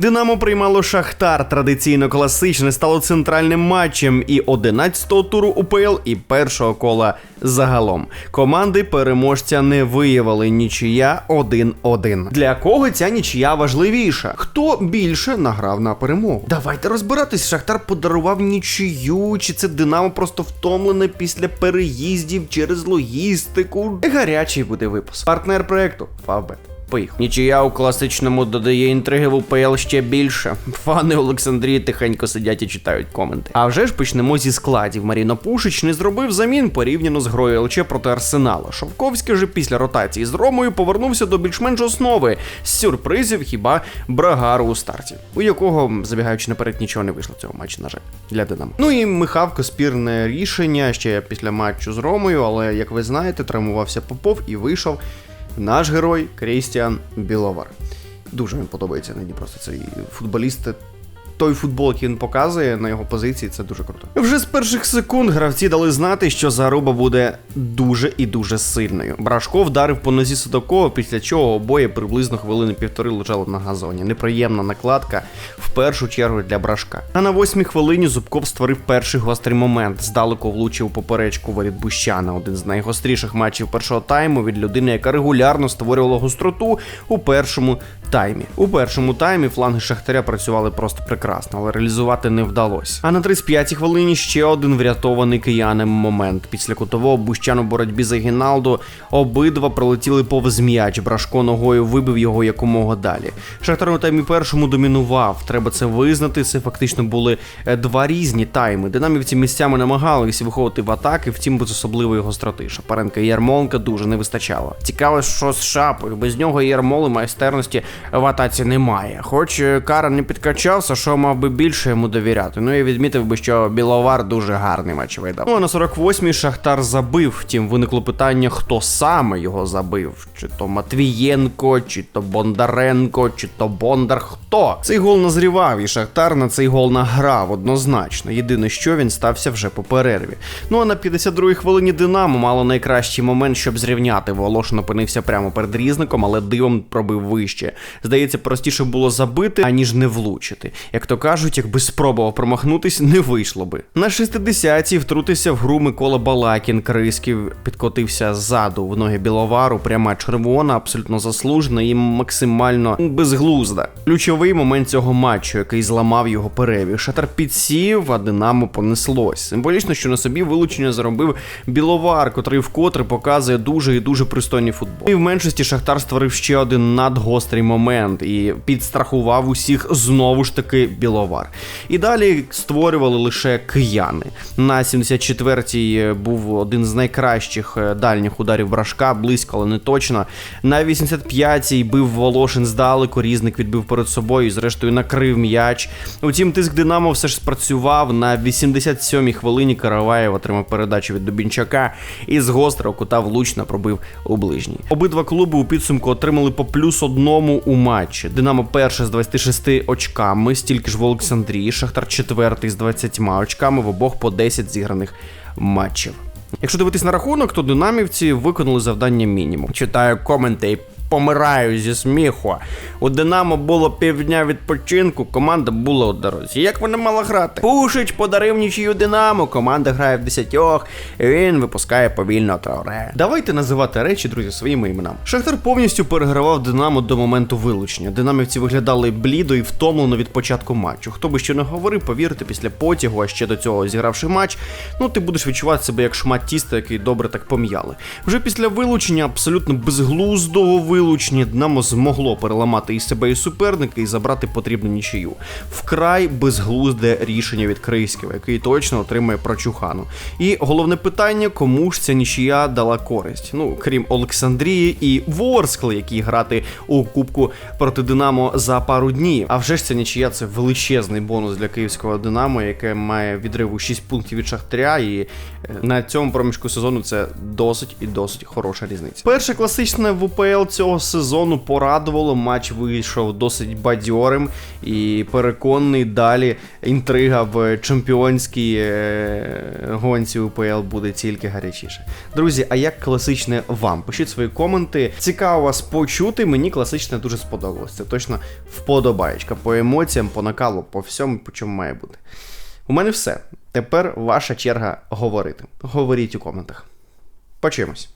Динамо приймало Шахтар. Традиційно класичне стало центральним матчем і 11-го туру УПЛ, і першого кола загалом. Команди переможця не виявили нічия 1-1. Для кого ця нічия важливіша? Хто більше награв на перемогу? Давайте розбиратись. Шахтар подарував нічию, чи це Динамо просто втомлене після переїздів через логістику. Гарячий буде випуск. Партнер проекту Фавбет. Поїхав. Нічия у класичному додає інтриги в УПЛ ще більше. Фани Олександрії тихенько сидять і читають коменти. А вже ж почнемо зі складів. Маріно Пушич не зробив замін порівняно з грою ЛЧ проти Арсенала. Шовковський же після ротації з Ромою повернувся до більш-менш основи. З сюрпризів хіба Брагару у старті, у якого, забігаючи наперед, нічого не вийшло в цьому матчі, на жаль, для Динамо. Ну і Михавко спірне рішення ще після матчу з Ромою, але як ви знаєте, травмувався Попов і вийшов наш герой Крістіан Біловар. Дуже мені подобається мені просто цей футболіст. Той футбол, який він показує на його позиції, це дуже круто. Вже з перших секунд гравці дали знати, що заруба буде дуже і дуже сильною. Брашко вдарив по нозі Судакова, після чого обоє приблизно хвилини півтори лежали на газоні. Неприємна накладка в першу чергу для брашка. А на восьмій хвилині Зубков створив перший гострий момент. Здалеку влучив поперечку воріт Бущана. Один з найгостріших матчів першого тайму від людини, яка регулярно створювала гостроту у першому таймі. У першому таймі фланги Шахтаря працювали просто прекрасно, але реалізувати не вдалося. А на 35-й хвилині ще один врятований киянем момент. Після кутового Бущан у боротьбі за Гіналду обидва пролетіли повз м'яч. Брашко ногою вибив його якомога далі. Шахтар у таймі першому домінував. Треба це визнати. Це фактично були е, два різні тайми. Динамівці місцями намагалися виходити в атаки, втім без особливої гостроти. Шапаренка і Ярмоленка дуже не вистачало. Цікаво, що з шапою. Без нього Ярмоли майстерності в атаці немає. Хоч е, Кара не підкачався, що мав би більше йому довіряти. Ну і відмітив би, що Біловар дуже гарний матч видав. Ну а на 48-й Шахтар забив. Втім, виникло питання, хто саме його забив. Чи то Матвієнко, чи то Бондаренко, чи то Бондар. Хто? Цей гол назрівав, і Шахтар на цей гол награв однозначно. Єдине, що він стався вже по перерві. Ну а на 52-й хвилині Динамо мало найкращий момент, щоб зрівняти. Волошин опинився прямо перед різником, але дивом пробив вище. Здається, простіше було забити, аніж не влучити. Як то кажуть, якби спробував промахнутись, не вийшло би. На 60-й втрутився в гру Микола Балакін. Криськів підкотився ззаду в ноги Біловару, пряма червона, абсолютно заслужена і максимально безглузда. Ключовий момент цього матчу, який зламав його перевір. Шатар підсів, а Динамо понеслось. Символічно, що на собі вилучення заробив Біловар, котрий вкотре показує дуже і дуже пристойний футбол. І в меншості Шахтар створив ще один надгострий момент і підстрахував усіх знову ж таки Біловар. І далі створювали лише кияни. На 74-й був один з найкращих е, дальніх ударів брашка, близько, але не точно. На 85-й бив Волошин здалеку, різник відбив перед собою і зрештою накрив м'яч. Утім, тиск Динамо все ж спрацював. На 87-й хвилині Караваєв отримав передачу від Дубінчака і з гострого кута влучно пробив у ближній. Обидва клуби у підсумку отримали по плюс одному у матчі. Динамо перше з 26 очками, стільки ж в Олександрії, Шахтар четвертий з 20 очками, в обох по 10 зіграних матчів. Якщо дивитись на рахунок, то динамівці виконали завдання мінімум. Читаю коменти і помираю зі сміху. У Динамо було півдня відпочинку, команда була у дорозі. Як вона мала грати? Пушич подарив нічию Динамо, команда грає в десятьох, він випускає повільно травре. Давайте називати речі, друзі, своїми іменами. Шахтар повністю перегравав Динамо до моменту вилучення. Динамівці виглядали блідо і втомлено від початку матчу. Хто би що не говорив, повірте, після потягу, а ще до цього зігравши матч, ну ти будеш відчувати себе як шмат тіста, який добре так пом'яли. Вже після вилучення, абсолютно безглуздого вилучення, Динамо змогло переламати і себе, і суперника, і забрати потрібну нічию. Вкрай безглузде рішення від Крийського, який точно отримає прочухану. І головне питання, кому ж ця нічия дала користь? Ну, крім Олександрії і Ворскли, які грати у Кубку проти Динамо за пару днів. А вже ж ця нічия це величезний бонус для київського Динамо, яке має відриву 6 пунктів від Шахтаря, і е, на цьому проміжку сезону це досить і досить хороша різниця. Перше класичне в УПЛ цього цього сезону порадувало. Матч вийшов досить бадьорим і переконаний далі інтрига в чемпіонській е, гонці УПЛ буде тільки гарячіше. Друзі, а як класичне вам? Пишіть свої коменти. Цікаво вас почути. Мені класичне дуже сподобалось. Це точно вподобаєчка по емоціям, по накалу, по всьому, по чому має бути. У мене все. Тепер ваша черга говорити. Говоріть у коментах. Почуємось.